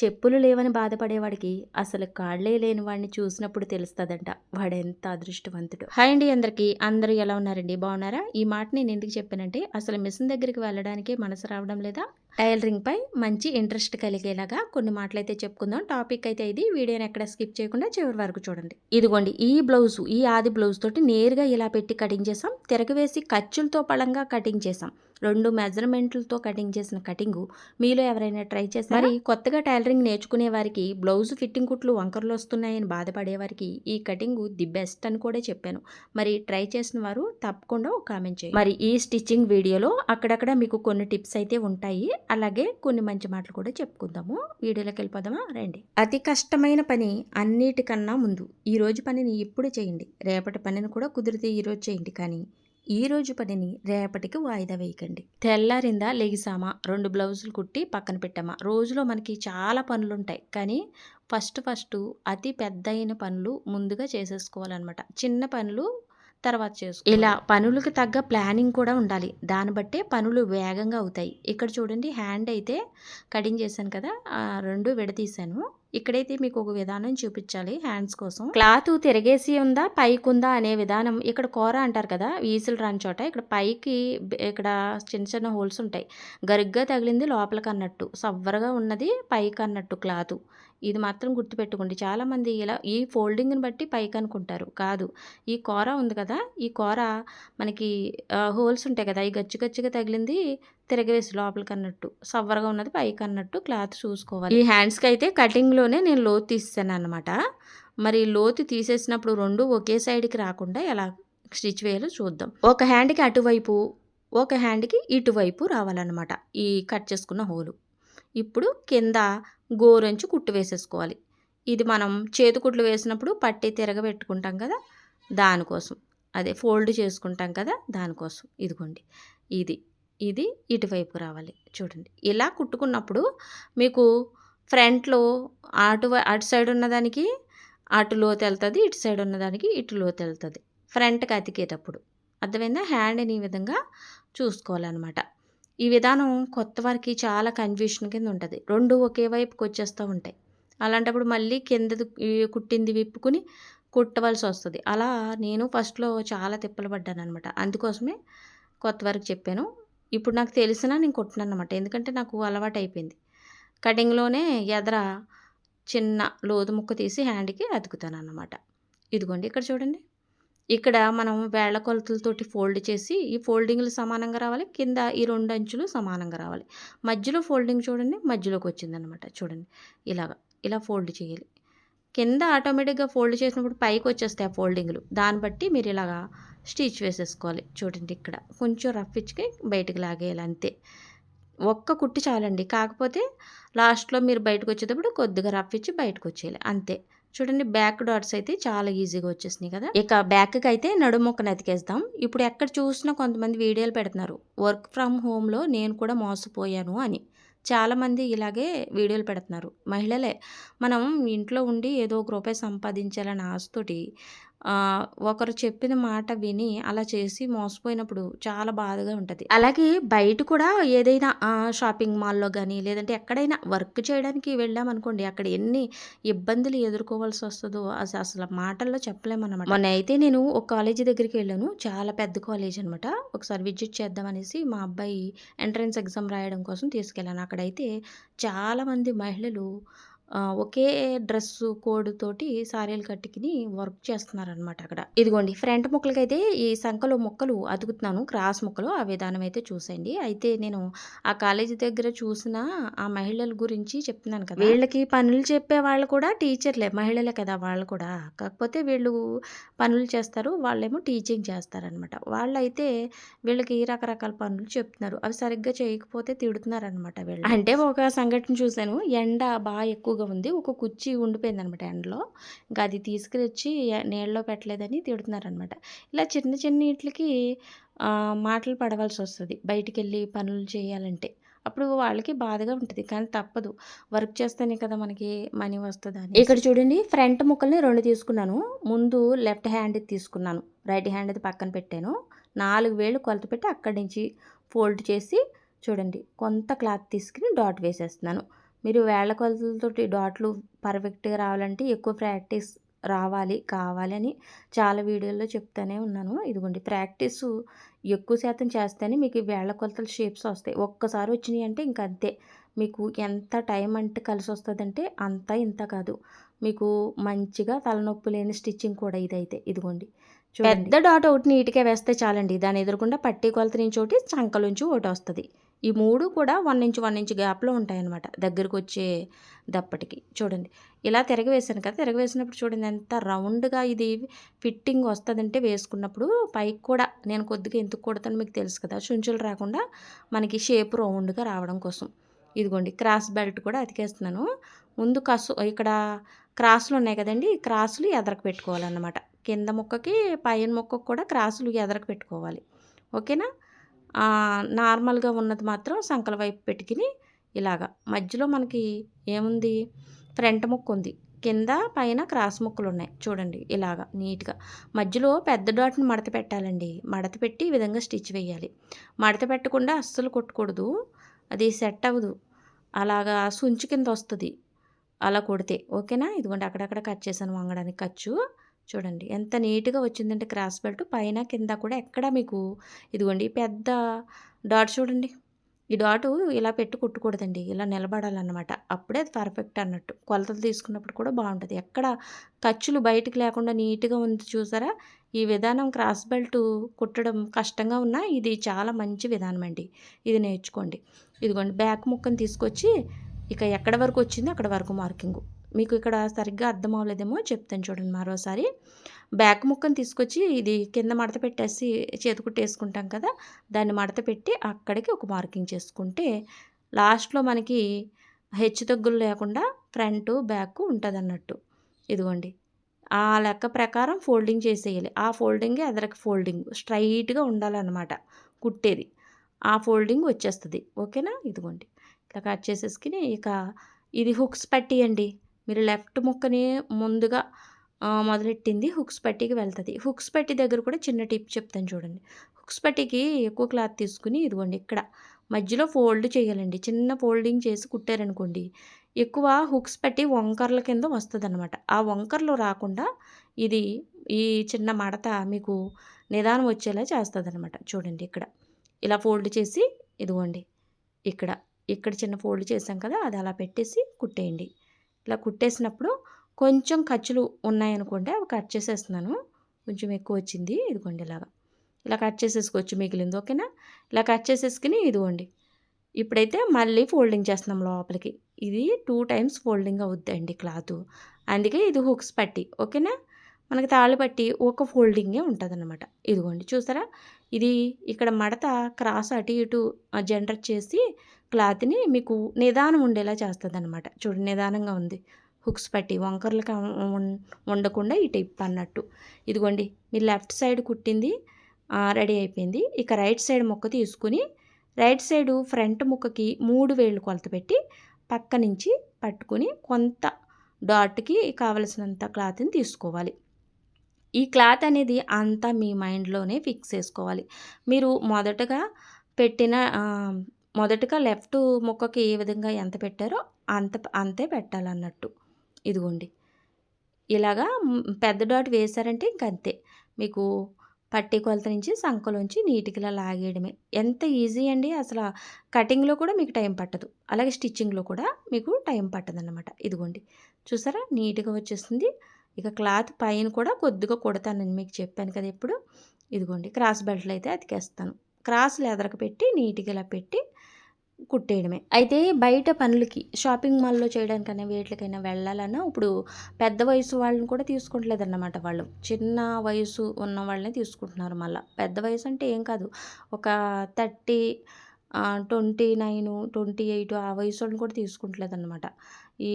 చెప్పులు లేవని బాధపడేవాడికి అసలు కాళ్ళే లేని వాడిని చూసినప్పుడు తెలుస్తుందంట. వాడెంత అదృష్టవంతుడు. హాయ్ అండి అందరికీ. అందరూ ఎలా ఉన్నారండి? బాగున్నారా? ఈ మాట నేను ఎందుకు చెప్పానంటే అసలు మిషన్ దగ్గరికి వెళ్ళడానికి మనసు రావడం లేదా? టైలరింగ్ పై మంచి ఇంట్రెస్ట్ కలిగేలాగా కొన్ని మాటలైతే చెప్పుకుందాం. టాపిక్ అయితే ఇది. వీడియోని ఎక్కడ స్కిప్ చేయకుండా చివరి వరకు చూడండి. ఇదిగోండి ఈ బ్లౌజ్ ఈ ఆది బ్లౌజ్ తోటి నేరుగా ఇలా పెట్టి కటింగ్ చేసాం. తిరగవేసి ఖర్చులతో పళంగా కటింగ్ చేసాం. రెండు మెజర్మెంట్లతో కటింగ్ చేసిన కటింగ్ మీలో ఎవరైనా ట్రై చేశారా? మరి కొత్తగా టైలరింగ్ నేర్చుకునే వారికి బ్లౌజ్ ఫిట్టింగ్ కుట్లు వంకర్లు వస్తున్నాయని బాధపడే వారికి ఈ కటింగ్ ది బెస్ట్ అని కూడా చెప్పాను. మరి ట్రై చేసిన వారు తప్పకుండా ఒక కామెంట్ చేయండి. మరి ఈ స్టిచ్చింగ్ వీడియోలో అక్కడక్కడ మీకు కొన్ని టిప్స్ అయితే ఉంటాయి. అలాగే కొన్ని మంచి మాటలు కూడా చెప్పుకుందాము. వీడియోలోకి వెళ్ళిపోదామా? రండి. అతి కష్టమైన పని అన్నిటికన్నా ముందు ఈ రోజు పనిని ఇప్పుడు చేయండి? రేపటి పనిని కూడా కుదిరితే ఈ రోజు చేయండి కానీ ఈ రోజు పనిని రేపటికి వాయిదా వేయకండి. తెల్లారిందా లెగిసామా? రెండు బ్లౌజులు కుట్టి పక్కన పెట్టామా? రోజులో మనకి చాలా పనులు ఉంటాయి కానీ ఫస్ట్ ఫస్ట్ అతి పెద్ద అయిన పనులు ముందుగా చేసేసుకోవాలన్నమాట. చిన్న పనులు తర్వాత చేసుకో ఇలా పనులకు తగ్గ ప్లానింగ్ కూడా ఉండాలి. దాన్ని బట్టే పనులు వేగంగా అవుతాయి. ఇక్కడ చూడండి హ్యాండ్ అయితే కటింగ్ చేశాను కదా రెండు విడదీశాను. ఇక్కడైతే మీకు ఒక విధానం చూపించాలి హ్యాండ్స్ కోసం. క్లాత్ తిరగేసి ఉందా పైకి ఉందా అనే విధానం ఇక్కడ కూర అంటారు కదా వీసులు రాని చోట ఇక్కడ పైకి ఇక్కడ చిన్న చిన్న హోల్స్ ఉంటాయి. గరిగ్గా తగిలింది లోపలికి అన్నట్టు సవ్వరగా ఉన్నది పైకి అన్నట్టు క్లాత్. ఇది మాత్రం గుర్తుపెట్టుకోండి. చాలామంది ఇలా ఈ ఫోల్డింగ్ని బట్టి పైకి అనుకుంటారు. కాదు ఈ కూర ఉంది కదా ఈ కూర మనకి హోల్స్ ఉంటాయి కదా ఈ గచ్చి గచ్చిగా తగిలింది తిరగవేసి లోపలికి అన్నట్టు సవ్వరగా ఉన్నది పైకి అన్నట్టు క్లాత్ చూసుకోవాలి. ఈ హ్యాండ్స్కి అయితే కటింగ్లోనే నేను లోతు తీసాను అనమాట మరి లోతు తీసేసినప్పుడు రెండు ఒకే సైడ్కి రాకుండా ఎలా స్టిచ్ వేయాలో చూద్దాం. ఒక హ్యాండ్కి అటువైపు ఒక హ్యాండ్కి ఇటువైపు రావాలన్నమాట ఈ కట్ చేసుకున్న హోలు. ఇప్పుడు కింద గోరంచు కుట్టు వేసేసుకోవాలి. ఇది మనం చేతి కుట్లు వేసినప్పుడు పట్టి తిరగబెట్టుకుంటాం కదా దానికోసం. అదే ఫోల్డ్ చేసుకుంటాం కదా దానికోసం. ఇదిగోండి. ఇది. ఇది ఇటువైపు రావాలి. చూడండి. ఇలా కుట్టుకున్నప్పుడు మీకు ఫ్రంట్లో అటు అటు సైడ్ ఉన్నదానికి అటు లోతు వెళ్తుంది ఇటు సైడ్ ఉన్నదానికి ఇటు లోతు వెళ్తుంది. ఫ్రంట్కి అతికేటప్పుడు. అర్థమైందా? హ్యాండ్ని ఈ విధంగా చూసుకోవాలన్నమాట. ఈ విధానం కొత్త వారికి చాలా కన్ఫ్యూషన్ కింద ఉంటుంది. రెండు ఒకే వైపుకి వచ్చేస్తూ ఉంటాయి. అలాంటప్పుడు మళ్ళీ కిందది కుట్టింది విప్పుకుని కుట్టవలసి వస్తుంది. అలా నేను ఫస్ట్లో చాలా తిప్పలు పడ్డాను అనమాట అందుకోసమే కొత్త వరకు చెప్పాను. ఇప్పుడు నాకు తెలిసినా నేను కొట్టినాను అనమాట ఎందుకంటే నాకు అలవాటు అయిపోయింది కటింగ్లోనే ఎదర చిన్న లోతు ముక్క తీసి హ్యాండ్కి అతుకుతాను అన్నమాట ఇదిగోండి ఇక్కడ చూడండి. ఇక్కడ మనం వేళ్ళ కొలతలతోటి ఫోల్డ్ చేసి ఈ ఫోల్డింగ్లు సమానంగా రావాలి. కింద ఈ రెండు అంచులు సమానంగా రావాలి. మధ్యలో ఫోల్డింగ్ చూడండి. మధ్యలోకి వచ్చిందనమాట చూడండి. ఇలాగా ఇలా ఫోల్డ్ చేయాలి. కింద ఆటోమేటిక్గా ఫోల్డ్ చేసినప్పుడు పైకి వచ్చేస్తాయి ఆ ఫోల్డింగ్లు. దాన్ని బట్టి మీరు ఇలాగా స్టిచ్ వేసేసుకోవాలి. చూడండి ఇక్కడ. కొంచెం రఫ్ ఇచ్చుకి బయటకు లాగేయాలి అంతే. ఒక్క కుట్టి చాలండి. కాకపోతే లాస్ట్లో మీరు బయటకు వచ్చేటప్పుడు కొద్దిగా రఫ్ ఇచ్చి బయటకు వచ్చేయాలి. అంతే. చూడండి బ్యాక్ డాట్స్ అయితే చాలా ఈజీగా వచ్చేసినాయి కదా. ఇక బ్యాక్కి అయితే నడుముక్కను ఎతికేస్తాం ఇప్పుడు ఎక్కడ చూసినా కొంతమంది వీడియోలు పెడుతున్నారు. వర్క్ ఫ్రమ్ హోమ్లో నేను కూడా మోసపోయాను అని. చాలామంది ఇలాగే వీడియోలు పెడుతున్నారు. మహిళలే మనం ఇంట్లో ఉండి ఏదో ఒక రూపాయి సంపాదించాలని ఆశతోటి ఒకరు చెప్పిన మాట విని అలా చేసి మోసపోయినప్పుడు చాలా బాధగా ఉంటుంది. అలాగే బయట కూడా ఏదైనా షాపింగ్ మాల్లో కానీ లేదంటే ఎక్కడైనా వర్క్ చేయడానికి వెళ్ళామనుకోండి అక్కడ ఎన్ని ఇబ్బందులు ఎదుర్కోవాల్సి వస్తుందో అసలు అసలు మాటల్లో చెప్పలేమన్నమాట. మొన్న అయితే నేను ఒక కాలేజీ దగ్గరికి వెళ్ళాను. చాలా పెద్ద కాలేజ్ అనమాట ఒకసారి విజిట్ చేద్దామనేసి మా అబ్బాయి ఎంట్రన్స్ ఎగ్జామ్ రాయడం కోసం తీసుకెళ్ళాను. అక్కడైతే చాలామంది మహిళలు ఒకే డ్రెస్ కోడ్ తోటి సారీలు కట్టుకుని వర్క్ చేస్తున్నారనమాట అక్కడ. ఇదిగోండి ఫ్రంట్ ముక్కలకైతే ఈ సంఖలో ముక్కలు అతుకుతున్నాను. క్రాస్ ముక్కలు ఆ విధానం అయితే చూసేయండి. అయితే నేను ఆ కాలేజీ దగ్గర చూసిన ఆ మహిళల గురించి చెప్తున్నాను కదా. వీళ్ళకి పనులు చెప్పే వాళ్ళు కూడా టీచర్లే మహిళలే కదా వాళ్ళు కూడా. కాకపోతే వీళ్ళు పనులు చేస్తారు వాళ్ళేమో టీచింగ్ చేస్తారనమాట వాళ్ళైతే వీళ్ళకి రకరకాల పనులు చెప్తున్నారు. అవి సరిగ్గా చేయకపోతే తిడుతున్నారనమాట వీళ్ళు. అంటే ఒక సంఘటన చూశాను. ఎండ బాగా ఎక్కువగా ఉంది. ఒక కుర్చీ ఉండిపోయింది అనమాట ఎండలో. ఇంకా అది తీసుకురొచ్చి వచ్చి నీళ్ళలో పెట్టలేదని తిడుతున్నారనమాట. ఇలా చిన్న చిన్న వీటికి మాటలు పడవలసి వస్తుంది. బయటికి వెళ్ళి పనులు చేయాలంటే. అప్పుడు వాళ్ళకి బాధగా ఉంటుంది. కానీ తప్పదు. వర్క్ చేస్తేనే కదా మనకి మనీ వస్తుంది ఇక్కడ చూడండి. ఫ్రంట్ ముక్కల్ని రెండు తీసుకున్నాను. ముందు లెఫ్ట్ హ్యాండ్ తీసుకున్నాను. రైట్ హ్యాండ్ అది పక్కన పెట్టాను. నాలుగు వేలు కొలత పెట్టి అక్కడి నుంచి ఫోల్డ్ చేసి చూడండి. కొంత క్లాత్ తీసుకుని డాట్ వేసేస్తున్నాను. మీరు వేళ్ళ కొలతలతోటి డాట్లు పర్ఫెక్ట్గా రావాలంటే ఎక్కువ ప్రాక్టీస్ రావాలి కావాలి అని చాలా వీడియోల్లో చెప్తానే ఉన్నాను. ఇదిగోండి ప్రాక్టీస్ ఎక్కువ శాతం చేస్తేనే మీకు వేళ్ళ కొలతల షేప్స్ వస్తాయి. ఒక్కసారి వచ్చినాయి అంటే ఇంక అంతే. మీకు ఎంత టైం అంటే కలిసి వస్తుందంటే అంత ఇంత కాదు. మీకు మంచిగా తలనొప్పి లేని స్టిచ్చింగ్ కూడా ఇదైతే. ఇదిగోండి పెద్ద డాట్ ఒకటి నీట్గా వేస్తే చాలండి. దాని ఎదురుకుండా పట్టి కొలత నుంచి ఒకటి చంకలుంచి ఒకటి వస్తుంది. ఈ మూడు కూడా వన్ ఇంచ్ వన్ ఇంచ్ గ్యాప్లో ఉంటాయన్నమాట. దగ్గరకు వచ్చే దప్పటికి. చూడండి. ఇలా తిరగవేసాను కదా తిరగవేసినప్పుడు చూడండి ఎంత రౌండ్గా ఇది ఫిట్టింగ్ వస్తుందంటే వేసుకున్నప్పుడు పైకి కూడా నేను కొద్దిగా ఎందుకు కొడతాను మీకు తెలుసు కదా చుంచులు రాకుండా మనకి షేప్ రౌండ్గా రావడం కోసం. ఇదిగోండి క్రాస్ బెల్ట్ కూడా అతికేస్తున్నాను. ముందు కసు ఇక్కడ క్రాసులు ఉన్నాయి కదండి ఈ క్రాసులు ఎదరకు పెట్టుకోవాలన్నమాట. కింద ముక్కకి పైన ముక్కకు కూడా క్రాసులు ఎదరకు పెట్టుకోవాలి. ఓకేనా? నార్మల్గా ఉన్నది మాత్రం సంకల వైపు పెట్టుకుని ఇలాగా. మధ్యలో మనకి ఏముంది? ఫ్రంట్ ముక్క ఉంది. కింద పైన క్రాస్ ముక్కలు ఉన్నాయి చూడండి ఇలాగా నీట్గా. మధ్యలో పెద్ద డాట్ని మడత పెట్టాలండి. మడత పెట్టి ఈ విధంగా స్టిచ్ వేయాలి. మడత పెట్టకుండా అస్సలు కొట్టకూడదు. అది సెట్ అవ్వదు. అలాగా సుంచు కింద వస్తుంది. అలా కొడితే. ఓకేనా? ఇదిగోండి అక్కడక్కడ కట్ చేశాను వంగడానికి ఖర్చు. చూడండి. ఎంత నీట్గా వచ్చిందంటే క్రాస్ బెల్ట్. పైన కింద కూడా ఎక్కడ మీకు ఇదిగోండి పెద్ద డాట్ చూడండి. ఈ డాటు ఇలా పెట్టి కుట్టకూడదండి. ఇలా నిలబడాలన్నమాట. అప్పుడే అది పర్ఫెక్ట్ అన్నట్టు. కొలతలు తీసుకున్నప్పుడు కూడా బాగుంటుంది. ఎక్కడ ఖర్చులు బయటకు లేకుండా నీట్గా ఉంది చూసారా? ఈ విధానం క్రాస్ బెల్ట్ కుట్టడం కష్టంగా ఉన్నా ఇది చాలా మంచి విధానం అండి. ఇది నేర్చుకోండి. ఇదిగోండి బ్యాక్ ముక్కను తీసుకొచ్చి ఇక ఎక్కడ వరకు వచ్చిందో అక్కడ వరకు మార్కింగు. మీకు ఇక్కడ సరిగ్గా అర్థం అవ్వలేదేమో చెప్తాను చూడండి మరోసారి. బ్యాక్ ముక్కను తీసుకొచ్చి ఇది కింద మడత పెట్టేసి చేతి కుట్టేసుకుంటాం కదా దాన్ని మడత పెట్టి అక్కడికి ఒక మార్కింగ్ చేసుకుంటే లాస్ట్లో మనకి హెచ్చు తగ్గులు లేకుండా ఫ్రంట్ బ్యాక్ ఉంటుంది అన్నట్టు ఇదిగోండి. ఆ లెక్క ప్రకారం ఫోల్డింగ్ చేసేయాలి. ఆ ఫోల్డింగే ఎదరకి ఫోల్డింగ్ స్ట్రైట్గా ఉండాలన్నమాట కుట్టేది. ఆ ఫోల్డింగ్ వచ్చేస్తుంది. ఓకేనా? ఇదిగోండి. ఇట్లా కట్ చేసేసుకుని ఇక ఇది హుక్స్ పట్టియండి. మీరు లెఫ్ట్ ముక్కని ముందుగా మొదలెట్టింది హుక్స్ పట్టీకి వెళ్తుంది. హుక్స్ పట్టీ దగ్గర కూడా చిన్న టిప్ చెప్తాను చూడండి. హుక్స్ పట్టీకి ఎక్కువ క్లాత్ తీసుకుని ఇదిగోండి ఇక్కడ మధ్యలో ఫోల్డ్ చేయాలండి. చిన్న ఫోల్డింగ్ చేసి కుట్టారనుకోండి ఎక్కువ హుక్స్ పట్టి వంకర్ల కింద వస్తుంది అనమాట ఆ వంకర్లు రాకుండా ఇది ఈ చిన్న మడత మీకు నిదానం వచ్చేలా చేస్తుంది అనమాట చూడండి ఇక్కడ. ఇలా ఫోల్డ్ చేసి ఇదిగోండి ఇక్కడ. ఇక్కడ చిన్న ఫోల్డ్ చేసాం కదా అది అలా పెట్టేసి కుట్టేయండి. ఇలా కుట్టేసినప్పుడు కొంచెం ఖర్చులు ఉన్నాయనుకోండి అవి కట్ చేసేస్తున్నాను. కొంచెం ఎక్కువ వచ్చింది ఇదిగోండి ఇలాగా. ఇలా కట్ చేసేసుకోవచ్చు మిగిలింది ఓకేనా? ఇలా కట్ చేసేసుకుని ఇదిగోండి. ఇప్పుడైతే మళ్ళీ ఫోల్డింగ్ చేస్తున్నాం లోపలికి. ఇది టూ టైమ్స్ ఫోల్డింగ్ అవుద్దండి క్లాత్. అందుకే ఇది హుక్స్ పట్టి ఓకేనా? మనకి తాళ్ళు పట్టి ఒక ఫోల్డింగే ఉంటుంది అనమాట ఇదిగోండి చూసారా? ఇది ఇక్కడ మడత క్రాస్ అటు ఇటు జనరేట్ చేసి క్లాత్ని మీకు నిదానం ఉండేలా చేస్తుంది అనమాట చూడు నిదానంగా ఉంది. హుక్స్ పట్టి వంకర్లకు ఉండకుండా ఈ టిప్ అన్నట్టు. ఇదిగోండి మీరు లెఫ్ట్ సైడ్ కుట్టింది రెడీ అయిపోయింది. ఇక రైట్ సైడ్ ముక్క తీసుకుని రైట్ సైడు ఫ్రంట్ ముక్కకి మూడు వేళ్ళు కొలత పెట్టి పక్క నుంచి పట్టుకుని కొంత డాట్కి కావలసినంత క్లాత్ని తీసుకోవాలి. ఈ క్లాత్ అనేది అంతా మీ మైండ్లోనే ఫిక్స్ చేసుకోవాలి. మీరు మొదటగా పెట్టిన మొదటగా లెఫ్ట్ ముక్కకి ఏ విధంగా ఎంత పెట్టారో అంత అంతే పెట్టాలన్నట్టు. ఇదిగోండి. ఇలాగా పెద్ద డాట్ వేశారంటే ఇంక అంతే. మీకు పట్టి కొలత నుంచి సంకలోంచి నీటికిలా లాగేయడమే. ఎంత ఈజీ అండి అసలు కటింగ్లో కూడా మీకు టైం పట్టదు. అలాగే స్టిచ్చింగ్లో కూడా మీకు టైం పట్టదన్నమాట. ఇదిగోండి. చూసారా? నీట్గా వచ్చేస్తుంది. ఇక క్లాత్ పైన కూడా కొద్దిగా కొడతానని మీకు చెప్పాను కదా ఇప్పుడు ఇదిగోండి. క్రాస్ బెల్ట్లు అయితే అతికేస్తాను. క్రాస్ లెదరకు పెట్టి నీట్గా ఇలా పెట్టి కుట్టేయడమే. అయితే బయట పనులకి షాపింగ్ మాల్లో చేయడానికైనా వేట్లకైనా వెళ్ళాలన్నా ఇప్పుడు పెద్ద వయసు వాళ్ళని కూడా తీసుకుంటలేదన్నమాట వాళ్ళు. చిన్న వయసు ఉన్న వాళ్ళని తీసుకుంటున్నారు మళ్ళీ. పెద్ద వయసు అంటే ఏం కాదు. ఒక thirty twenty nine twenty eight ఆ వయసు వాళ్ళని కూడా తీసుకుంటలేదన్నమాట. ఈ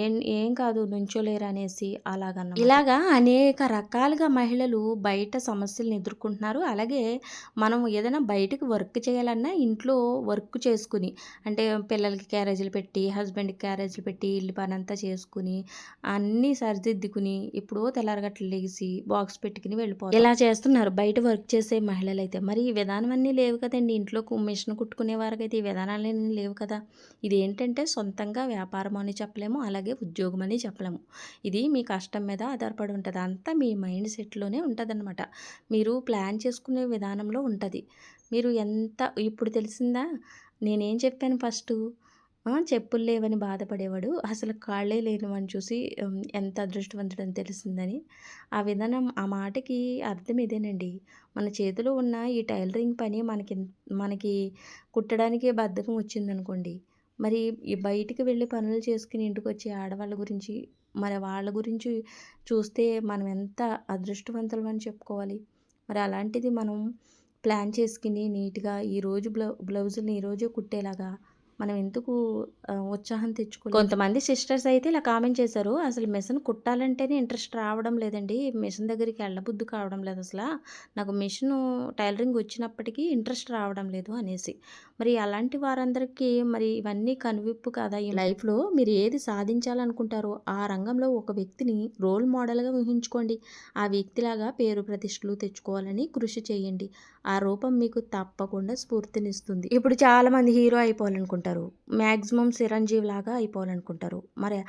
ఏం ఏం కాదు నుంచోలేరు అనేసి అలాగన్న ఇలాగా అనేక రకాలుగా మహిళలు బయట సమస్యలను ఎదుర్కొంటున్నారు. అలాగే మనం ఏదైనా బయటకు వర్క్ చేయాలన్నా ఇంట్లో వర్క్ చేసుకుని అంటే పిల్లలకి క్యారేజీలు పెట్టి హస్బెండ్కి క్యారేజీలు పెట్టి ఇల్లు పని అంతా చేసుకుని అన్నీ సరిదిద్దుకుని ఇప్పుడు తెల్లారగట్లు లేచి బాక్స్ పెట్టుకుని వెళ్ళిపోతారు ఇలా చేస్తున్నారు బయట వర్క్ చేసే మహిళలు అయితే మరి ఈ విధానం అన్నీ లేవు కదండి. ఇంట్లో మిషన్ కుట్టుకునే వారికైతే ఈ విధానాలన్నీ లేవు కదా. ఇది ఏంటంటే సొంతంగా వ్యాపారం అని చెప్పలేము అలాగే ఉద్యోగం అని చెప్పలేము. ఇది మీ కష్టం మీద ఆధారపడి ఉంటుంది. అంతా మీ మైండ్ సెట్లోనే ఉంటుంది మీరు ప్లాన్ చేసుకునే విధానంలో ఉంటుంది. మీరు ఎంత ఇప్పుడు తెలిసిందా? నేనేం చెప్పాను ఫస్ట్? చెప్పులు లేవని బాధపడేవాడు. అసలు కాళ్ళే లేనివాడిని చూసి ఎంత అదృష్టవంతుడని తెలిసిందని. ఆ విధానం ఆ మాటకి అర్థం ఇదేనండి. మన చేతిలో ఉన్న ఈ టైలరింగ్ పని మనకి మనకి కుట్టడానికే బద్ధకం వచ్చిందనుకోండి, మరి బయటికి వెళ్ళి పనులు చేసుకుని ఇంటికి వచ్చే ఆడవాళ్ళ గురించి, మరి వాళ్ళ గురించి చూస్తే మనం ఎంత అదృష్టవంతులమని చెప్పుకోవాలి. మరి అలాంటిది మనం ప్లాన్ చేసుకుని నీట్‌గా ఈరోజు బ్లౌ బ్లౌజుల్ని ఈరోజు కుట్టేలాగా మనం ఎందుకు ఉత్సాహం తెచ్చుకో కొంతమంది సిస్టర్స్ అయితే ఇలా కామెంట్ చేశారు. అసలు మిషన్ కుట్టాలంటేనే ఇంట్రెస్ట్ రావడం లేదండి. మిషన్ దగ్గరికి వెళ్ళబుద్ధి కావడం లేదు అసలు నాకు మిషన్ టైలరింగ్ వచ్చినప్పటికీ ఇంట్రెస్ట్ రావడం లేదు అనేసి. మరి అలాంటి వారందరికీ మరి ఇవన్నీ కనువిప్పు కదా! ఈ లైఫ్‌లో మీరు ఏది సాధించాలనుకుంటారో ఆ రంగంలో ఒక వ్యక్తిని రోల్ మోడల్‌గా ఊహించుకోండి. ఆ వ్యక్తిలాగా పేరు ప్రతిష్టలు తెచ్చుకోవాలని కృషి చేయండి. ఆ రూపం మీకు తప్పకుండా స్ఫూర్తినిస్తుంది. ఇప్పుడు చాలామంది హీరో అయిపోవాలనుకుంటారు. మ్యాక్సిమం చిరంజీవిలాగా అయిపోవాలనుకుంటారు. మరి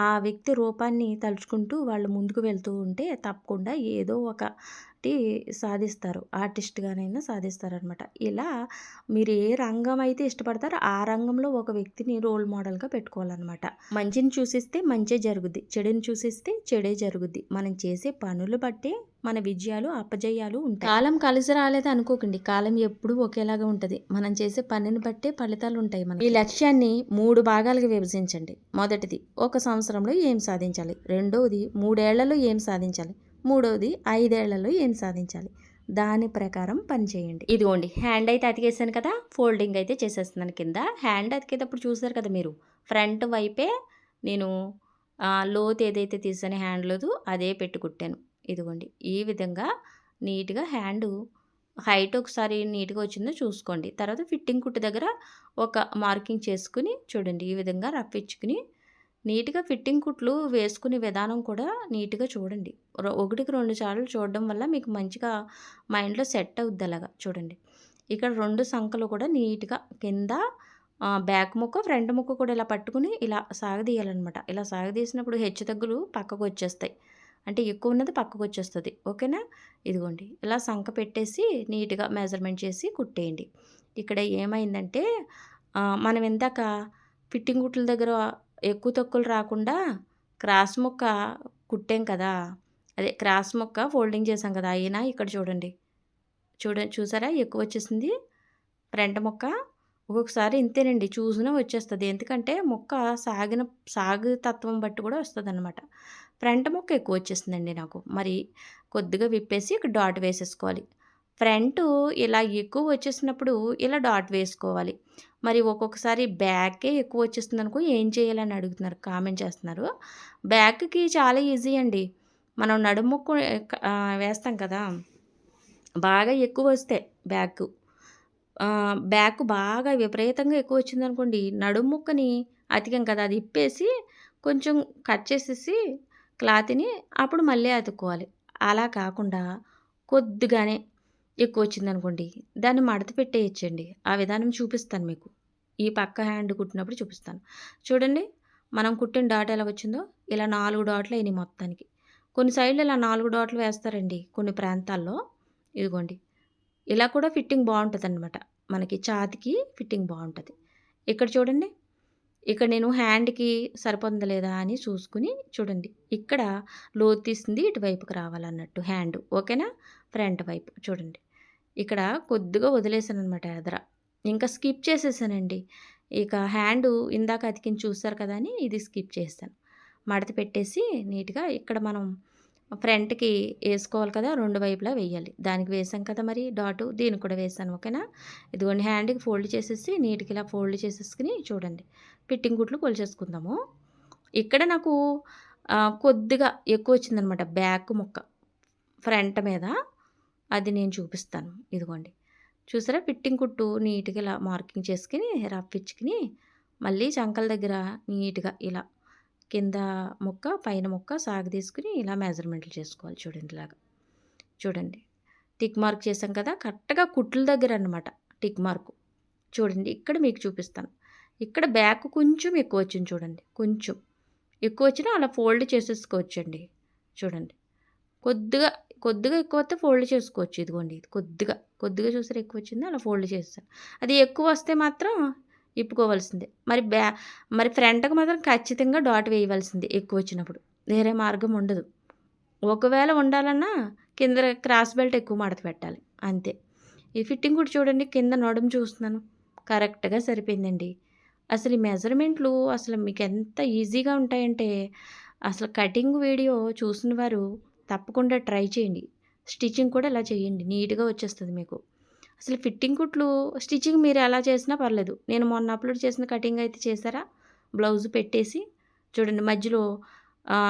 ఆ వ్యక్తి రూపాన్ని తలుచుకుంటూ వాళ్ళు ముందుకు వెళ్తూ ఉంటే తప్పకుండా ఏదో ఒక ఒకటి సాధిస్తారు. ఆర్టిస్ట్‌గానైనా సాధిస్తారనమాట. ఇలా మీరు ఏ రంగం అయితే ఇష్టపడతారో ఆ రంగంలో ఒక వ్యక్తిని రోల్ మోడల్‌గా పెట్టుకోవాలనమాట. మంచిని చూసిస్తే మంచే జరుగుద్ది. చెడుని చూసిస్తే చెడే జరుగుద్ది. మనం చేసే పనులు బట్టే మన విజయాలు, అపజయాలు ఉంటాయి. కాలం కలిసి రాలేదు అనుకోకండి. కాలం ఎప్పుడూ ఒకేలాగా ఉంటది. మనం చేసే పనిని బట్టే ఫలితాలుంటాయి మనకి. ఈ లక్ష్యాన్ని 3 భాగాలుగా విభజించండి. మొదటిది ఒక సంవత్సరంలో ఏం సాధించాలి? రెండోది మూడేళ్ళలో ఏం సాధించాలి? మూడవది ఐదేళ్ళలో ఏం సాధించాలి? దాని ప్రకారం పనిచేయండి ఇదిగోండి హ్యాండ్ అయితే అతికేసాను కదా! ఫోల్డింగ్ అయితే చేసేస్తున్నాను కింద. హ్యాండ్ అతికేటప్పుడు చూసారు కదా మీరు. ఫ్రంట్ వైపే నేను లోత్ లోతు ఏదైతే తీసాను హ్యాండ్ లోతు అదే పెట్టుకుట్టాను ఇదిగోండి. ఈ విధంగా నీట్‌గా హ్యాండు హైట్ ఒకసారి నీట్‌గా వచ్చిందో చూసుకోండి. తర్వాత ఫిట్టింగ్ కుట్టు దగ్గర ఒక మార్కింగ్ చేసుకొని చూడండి. ఈ విధంగా రఫ్ నీట్‌గా ఫిట్టింగ్ కుట్లు వేసుకునే విధానం కూడా నీట్‌గా చూడండి. ఒకటికి రెండు సార్లు చూడడం వల్ల మీకు మంచిగా మైండ్‌లో సెట్ అవుద్ది అలాగా చూడండి. ఇక్కడ రెండు సంఖలు కూడా నీట్‌గా కింద బ్యాక్ ముక్క, ఫ్రంట్ ముక్క కూడా ఇలా పట్టుకుని ఇలా సాగదీయాలనమాట. ఇలా సాగదీసినప్పుడు పక్కకు వచ్చేస్తాయి అంటే ఎక్కువ ఉన్నది పక్కకు వచ్చేస్తుంది ఓకేనా? ఇదిగోండి. ఇలా సంఖ పెట్టేసి నీట్‌గా మెజర్‌మెంట్ చేసి కుట్టేయండి. ఇక్కడ ఏమైందంటే మనం ఇందాక ఫిట్టింగ్ కుట్ల దగ్గర ఎక్కువ తక్కువలు రాకుండా క్రాస్ ముక్క కుట్టాం కదా! అదే క్రాస్ ముక్క ఫోల్డింగ్ చేసాం కదా! అయినా ఇక్కడ చూడండి. చూడ చూసారా ఎక్కువ వచ్చేసింది ఫ్రంట్ ముక్క ఒక్కొక్కసారి ఇంతేనండి చూసినా వచ్చేస్తుంది ఎందుకంటే మొక్క సాగిన సాగు తత్వం బట్టి కూడా వస్తుంది అనమాట ఫ్రంట్ మొక్క ఎక్కువ వచ్చేసిందండి నాకు. మరి కొద్దిగా విప్పేసి ఇక్కడ డాట్ వేసేసుకోవాలి. ఫ్రంట్ ఇలా ఎక్కువ వచ్చేసినప్పుడు ఇలా డాట్ వేసుకోవాలి. మరి ఒక్కొక్కసారి బ్యాకే ఎక్కువ వచ్చేస్తుంది అనుకో ఏం చేయాలని అడుగుతున్నారు. కామెంట్ చేస్తున్నారు. బ్యాక్‌కి చాలా ఈజీ అండి. మనం నడుముక్కు వేస్తాం కదా! బాగా ఎక్కువ వస్తే బ్యాక్ బ్యాక్ బాగా విపరీతంగా ఎక్కువ వచ్చింది అనుకోండి నడుముక్కని అతికాం కదా! అది ఇప్పేసి కొంచెం కట్ చేసేసి క్లాత్‌ని అప్పుడు మళ్ళీ అతుక్కోవాలి. అలా కాకుండా కొద్దిగానే ఎక్కువ వచ్చిందనుకోండి దాన్ని మడత పెట్టేయచ్చండి ఆ విధానం చూపిస్తాను మీకు. ఈ పక్క హ్యాండ్ కుట్టినప్పుడు చూపిస్తాను. చూడండి మనం కుట్టిన డాట్ ఎలా వచ్చిందో ఇలా నాలుగు డాట్లు అయినాయి మొత్తానికి. కొన్ని సైడ్‌లు ఇలా నాలుగు డాట్లు వేస్తారండి కొన్ని ప్రాంతాల్లో. ఇదిగోండి. ఇలా కూడా ఫిట్టింగ్ బావుంటదనమాట. మనకి ఛాతికి ఫిట్టింగ్ బాగుంటుంది ఇక్కడ చూడండి. ఇక్కడ నేను హ్యాండ్‌కి సరిపొందలేదా లేదా అని చూసుకొని చూడండి. ఇక్కడ లోతు తీసింది ఇటువైపుకి రావాలన్నట్టు హ్యాండ్ ఓకేనా? ఫ్రంట్ వైపు చూడండి. ఇక్కడ కొద్దిగా వదిలేసాననమాట ఎదర. ఇంకా స్కిప్ చేసేసానండి. ఇక హ్యాండు ఇందాక అతికించి చూస్తారు కదా! అని ఇది స్కిప్ చేస్తాను మడత పెట్టేసి నీట్‌గా ఇక్కడ మనం ఫ్రంట్‌కి వేసుకోవాలి కదా! రెండు వైపులా వేయాలి. దానికి వేసాం కదా మరి డాటు దీనికి కూడా వేసాను. ఓకేనా? ఇదిగోండి హ్యాండ్‌కి ఫోల్డ్ చేసేసి నీటికి ఇలా ఫోల్డ్ చేసేసుకుని చూడండి. పిట్టింగ్ గుట్లు కొలిచేసుకుందాము. ఇక్కడ నాకు కొద్దిగా ఎక్కువ వచ్చిందనమాట బ్యాక్ ముక్క. ఫ్రంట్ మీద అది నేను చూపిస్తాను. ఇదిగోండి. చూసారా ఫిట్టింగ్ కుట్టు నీట్‌గా ఇలా మార్కింగ్ చేసుకుని రఫ్ మళ్ళీ చంకల దగ్గర నీట్‌గా ఇలా కింద ముక్క, పైన ముక్క తీసుకుని ఇలా మెజర్‌మెంట్లు చేసుకోవాలి చూడండి ఇలాగా. చూడండి. టిక్ మార్క్ చేసాం కదా! కరెక్ట్‌గా కుట్ల దగ్గర అనమాట టిక్ మార్కు. చూడండి ఇక్కడ మీకు చూపిస్తాను ఇక్కడ బ్యాక్ కొంచెం ఎక్కువ వచ్చింది చూడండి కొంచెం ఎక్కువ వచ్చినా అలా ఫోల్డ్ చేసేసుకోవచ్చండి చూడండి కొద్దిగా కొద్దిగా ఎక్కువ వస్తే ఫోల్డ్ చేసుకోవచ్చు. ఇదిగోండి ఇది కొద్దిగా కొద్దిగా చూసారు ఎక్కువ వచ్చింది అలా ఫోల్డ్ చేస్తాను అది ఎక్కువ వస్తే మాత్రం ఇప్పుకోవాల్సిందే. మరి బ్యా మరి ఫ్రంట్కి మాత్రం ఖచ్చితంగా డాట్ వేయవలసిందే ఎక్కువ వచ్చినప్పుడు. వేరే మార్గం ఉండదు. ఒకవేళ ఉండాలన్నా కింద క్రాస్ బెల్ట్ ఎక్కువ మడత పెట్టాలి. అంతే. ఈ ఫిట్టింగ్ కూడా చూడండి కింద నడుము చూస్తున్నాను. కరెక్ట్గా సరిపోయిందండి. అసలు ఈ మెజర్మెంట్లు అసలు మీకు ఎంత ఈజీగా ఉంటాయంటే అసలు కటింగ్ వీడియో చూసిన వారు తప్పకుండా ట్రై చేయండి. స్టిచ్చింగ్ కూడా ఇలా చేయండి. నీట్గా వచ్చేస్తుంది మీకు. అసలు ఫిట్టింగ్ కుట్లు స్టిచ్చింగ్ మీరు ఎలా చేసినా పర్లేదు. నేను మొన్న అప్లోడ్ చేసిన కటింగ్ అయితే చేశారా? బ్లౌజ్ పెట్టేసి చూడండి. మధ్యలో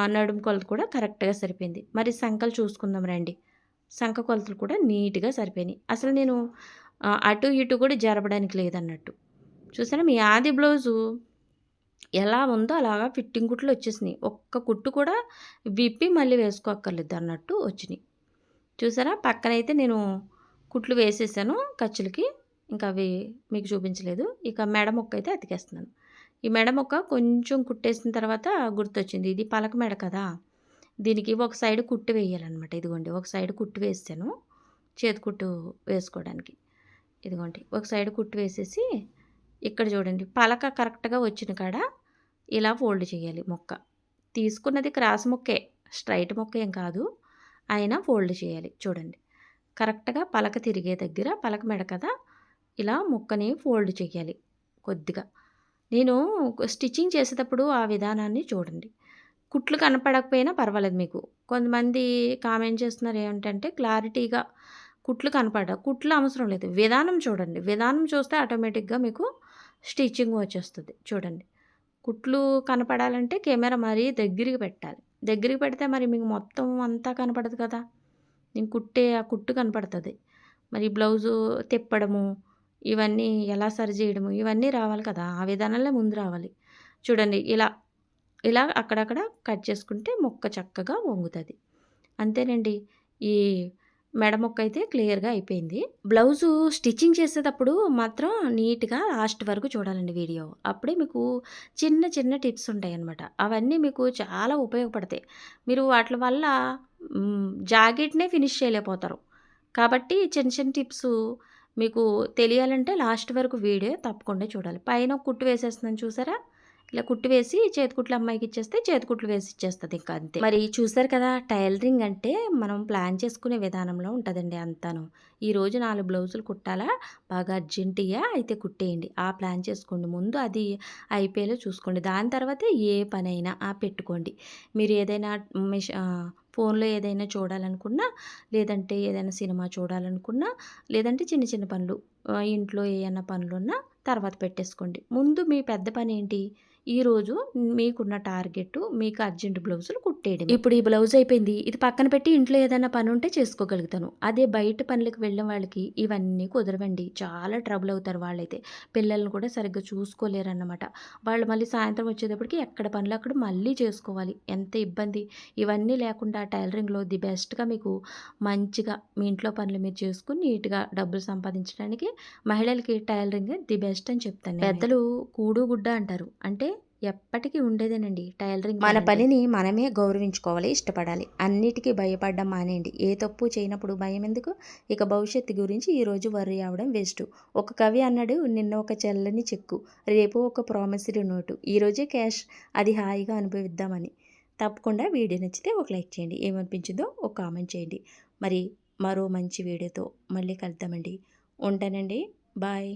నడుము కొలత కూడా కరెక్ట్గా సరిపోయింది. మరి సంకలు చూసుకుందాం రండి. సంఖ కొలతలు కూడా నీట్గా సరిపోయినాయి. అసలు నేను అటు ఇటు కూడా జరపడానికి లేదన్నట్టు. చూసారా? మీ ఆది బ్లౌజు ఎలా ఉందో అలాగా ఫిట్టింగ్ కుట్లు వచ్చేసినాయి. ఒక్క కుట్టు కూడా విప్పి మళ్ళీ వేసుకోక్కర్లేదు అన్నట్టు వచ్చినాయి. చూసారా? పక్కనైతే నేను కుట్లు వేసేసాను ఖర్చులకి. ఇంకా అవి మీకు చూపించలేదు. ఇక మెడ మొక్క అయితే అతికేస్తున్నాను. ఈ మెడ మొక్క కొంచెం కుట్టేసిన తర్వాత గుర్తొచ్చింది. ఇది పలక మెడ కదా. దీనికి ఒక సైడ్ కుట్టు వేయాలన్నమాట. ఇదిగోండి ఒక సైడ్ కుట్టు వేసాను. చేతి కుట్టు వేసుకోవడానికి. ఇదిగోండి ఒక సైడ్ కుట్టు వేసేసి ఇక్కడ చూడండి పలక కరెక్ట్గా వచ్చిన కాడ ఇలా ఫోల్డ్ చేయాలి మొక్క. తీసుకున్నది క్రాస్ మొక్కే స్ట్రైట్ మొక్క ఏం కాదు అయినా ఫోల్డ్ చేయాలి. చూడండి కరెక్ట్గా పలక తిరిగే దగ్గర పలక మెడ కదా ఇలా ముక్కని ఫోల్డ్ చేయాలి కొద్దిగా. నేను స్టిచ్చింగ్ చేసేటప్పుడు ఆ విధానాన్ని చూడండి. కుట్లు కనపడకపోయినా పర్వాలేదు మీకు. కొంతమంది కామెంట్ చేస్తున్నారు ఏమిటంటే క్లారిటీగా కుట్లు కనపడ కుట్లు అవసరం లేదు. విధానం చూడండి. విధానం చూస్తే ఆటోమేటిక్గా మీకు స్టిచ్చింగ్ వచ్చేస్తుంది. చూడండి. కుట్లు కనపడాలంటే కెమెరా మరీ దగ్గరికి పెట్టాలి. దగ్గరికి పెడితే మరి మీకు మొత్తం అంతా కనపడదు కదా? నేను కుట్టే ఆ కుట్టు కనపడుతుంది. మరి బ్లౌజు తిప్పడము ఇవన్నీ ఎలా సరి చేయడము ఇవన్నీ రావాలి కదా? ఆ విధానంలో ముందు రావాలి. చూడండి. ఇలా ఇలా అక్కడక్కడ కట్ చేసుకుంటే మొక్క చక్కగా వంగుతుంది. అంతేనండి. ఈ మెడ మొక్క అయితే క్లియర్గా అయిపోయింది. బ్లౌజు స్టిచ్చింగ్ చేసేటప్పుడు మాత్రం నీట్గా లాస్ట్ వరకు చూడాలండి వీడియో. అప్పుడే మీకు చిన్న చిన్న టిప్స్ ఉంటాయి అన్నమాట అవన్నీ మీకు చాలా ఉపయోగపడతాయి. మీరు వాటి వల్ల జాకెట్నే ఫినిష్ చేయలేకపోతారు. కాబట్టి చిన్న చిన్న టిప్స్ మీకు తెలియాలంటే లాస్ట్ వరకు వీడియో తప్పకుండా చూడాలి. పైన కుట్టు వేసేస్తున్నాను చూసారా? ఇలా కుట్టు వేసి చేతికుట్లు అమ్మాయికి ఇచ్చేస్తే చేతికుట్లు వేసి ఇచ్చేస్తుంది ఇంకా అంతే. మరి చూసారు కదా టైలరింగ్ అంటే మనం ప్లాన్ చేసుకునే విధానంలో ఉంటుందండి అంతాను. ఈరోజు నాలుగు బ్లౌజులు కుట్టాలా బాగా అర్జెంటుగా అయితే కుట్టేయండి. ఆ ప్లాన్ చేసుకోండి. ముందు అది అయిపోయేలా చూసుకోండి. దాని తర్వాత ఏ పనైనా ఆ పెట్టుకోండి. మీరు ఏదైనా మిష ఫోన్లో ఏదైనా చూడాలనుకున్నా లేదంటే ఏదైనా సినిమా చూడాలనుకున్నా లేదంటే చిన్న చిన్న పనులు ఇంట్లో ఏమైనా పనులు ఉన్నా తర్వాత పెట్టేసుకోండి. ముందు మీ పెద్ద పని ఏంటి ఈరోజు మీకున్న టార్గెట్ మీకు అర్జెంట్ బ్లౌజులు కుట్టేయడం ఇప్పుడు ఈ బ్లౌజ్ అయిపోయింది. ఇది పక్కన పెట్టి ఇంట్లో ఏదైనా పని ఉంటే చేసుకోగలుగుతాను. అదే బయట పనులకు వెళ్ళిన వాళ్ళకి ఇవన్నీ కుదరవండి. చాలా ట్రబుల్ అవుతారు వాళ్ళైతే. పిల్లల్ని కూడా సరిగ్గా చూసుకోలేరు అన్నమాట వాళ్ళు మళ్ళీ సాయంత్రం వచ్చేటప్పటికి ఎక్కడ పనులు అక్కడ మళ్ళీ చేసుకోవాలి. ఎంత ఇబ్బంది. ఇవన్నీ లేకుండా టైలరింగ్లో ది బెస్ట్గా మీకు మంచిగా మీ ఇంట్లో పనులు మీరు చేసుకుని నీట్గా డబ్బులు సంపాదించడానికి మహిళలకి టైలరింగ్ ది బెస్ట్ అని చెప్తాను. పెద్దలు కూడు గుడ్డ అంటారు. అంటే ఎప్పటికీ ఉండేదేనండి. టైలరింగ్ మన పనిని మనమే గౌరవించుకోవాలి ఇష్టపడాలి. అన్నిటికీ భయపడడం మానేయండి. ఏ తప్పు చేయనప్పుడు భయం ఎందుకు? ఇక భవిష్యత్తు గురించి ఈరోజు వర్రీ అవడం వేస్ట్ ఒక కవి అన్నాడు నిన్న ఒక చెల్లని చెక్కు రేపు ఒక ప్రామిసరీ నోటు. ఈరోజే క్యాష్ అది హాయిగా అనుభవిద్దామని. తప్పకుండా వీడియో నచ్చితే ఒక లైక్ చేయండి. ఏమనిపించిందో ఒక కామెంట్ చేయండి. మరి మరో మంచి వీడియోతో మళ్ళీ కలుద్దామండి. ఉంటానండి. బాయ్.